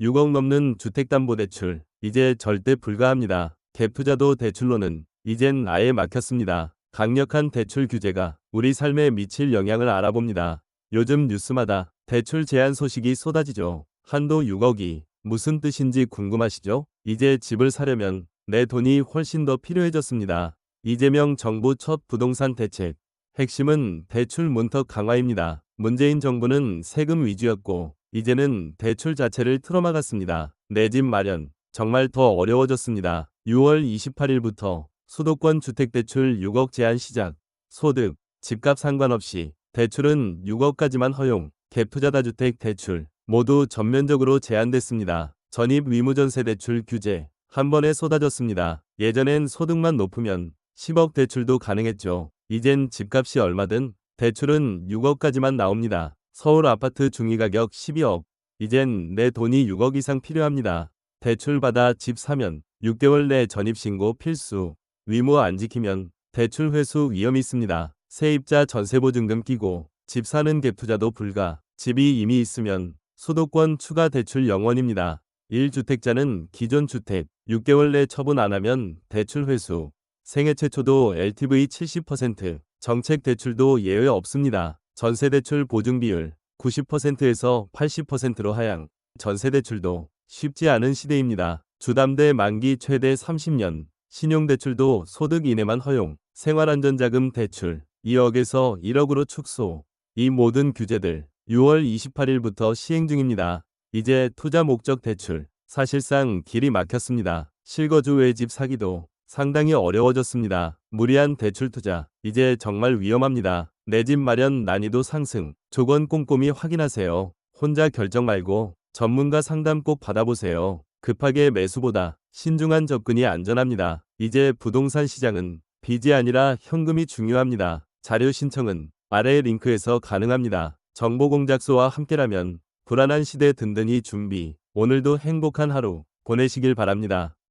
6억 넘는 주택담보대출 이제 절대 불가합니다. 갭투자도 대출로는 이젠 아예 막혔습니다. 강력한 대출 규제가 우리 삶에 미칠 영향을 알아봅니다. 요즘 뉴스마다 대출 제한 소식이 쏟아지죠. 한도 6억이 무슨 뜻인지 궁금하시죠? 이제 집을 사려면 내 돈이 훨씬 더 필요해졌습니다. 이재명 정부 첫 부동산 대책. 핵심은 대출 문턱 강화입니다. 문재인 정부는 세금 위주였고 이제는 대출 자체를 틀어막았습니다. 내 집 마련 정말 더 어려워졌습니다. 6월 28일부터 수도권 주택대출 6억 제한 시작. 소득, 집값 상관없이 대출은 6억까지만 허용. 갭투자다주택 대출 모두 전면적으로 제한됐습니다. 전입 위무전세 대출 규제 한 번에 쏟아졌습니다. 예전엔 소득만 높으면 10억 대출도 가능했죠. 이젠 집값이 얼마든 대출은 6억까지만 나옵니다. 서울 아파트 중위가격 12억. 이젠 내 돈이 6억 이상 필요합니다. 대출 받아 집 사면 6개월 내 전입신고 필수. 위무 안 지키면 대출 회수 위험이 있습니다. 세입자 전세보증금 끼고 집 사는 갭 투자도 불가. 집이 이미 있으면 수도권 추가 대출 영원입니다. 1주택자는 기존 주택 6개월 내 처분 안 하면 대출 회수. 생애 최초도 LTV 70%, 정책 대출도 예외 없습니다. 전세 대출 보증 비율 90%에서 80%로 하향. 전세 대출도 쉽지 않은 시대입니다. 주담대 만기 최대 30년. 신용대출도 소득 이내만 허용. 생활안전자금 대출 2억에서 1억으로 축소. 이 모든 규제들 6월 28일부터 시행 중입니다. 이제 투자 목적 대출. 사실상 길이 막혔습니다. 실거주 외집 사기도 상당히 어려워졌습니다. 무리한 대출 투자. 이제 정말 위험합니다. 내 집 마련 난이도 상승. 조건 꼼꼼히 확인하세요. 혼자 결정 말고 전문가 상담 꼭 받아보세요. 급하게 매수보다 신중한 접근이 안전합니다. 이제 부동산 시장은 빚이 아니라 현금이 중요합니다. 자료 신청은 아래 링크에서 가능합니다. 정보공작소와 함께라면 불안한 시대 든든히 준비. 오늘도 행복한 하루 보내시길 바랍니다.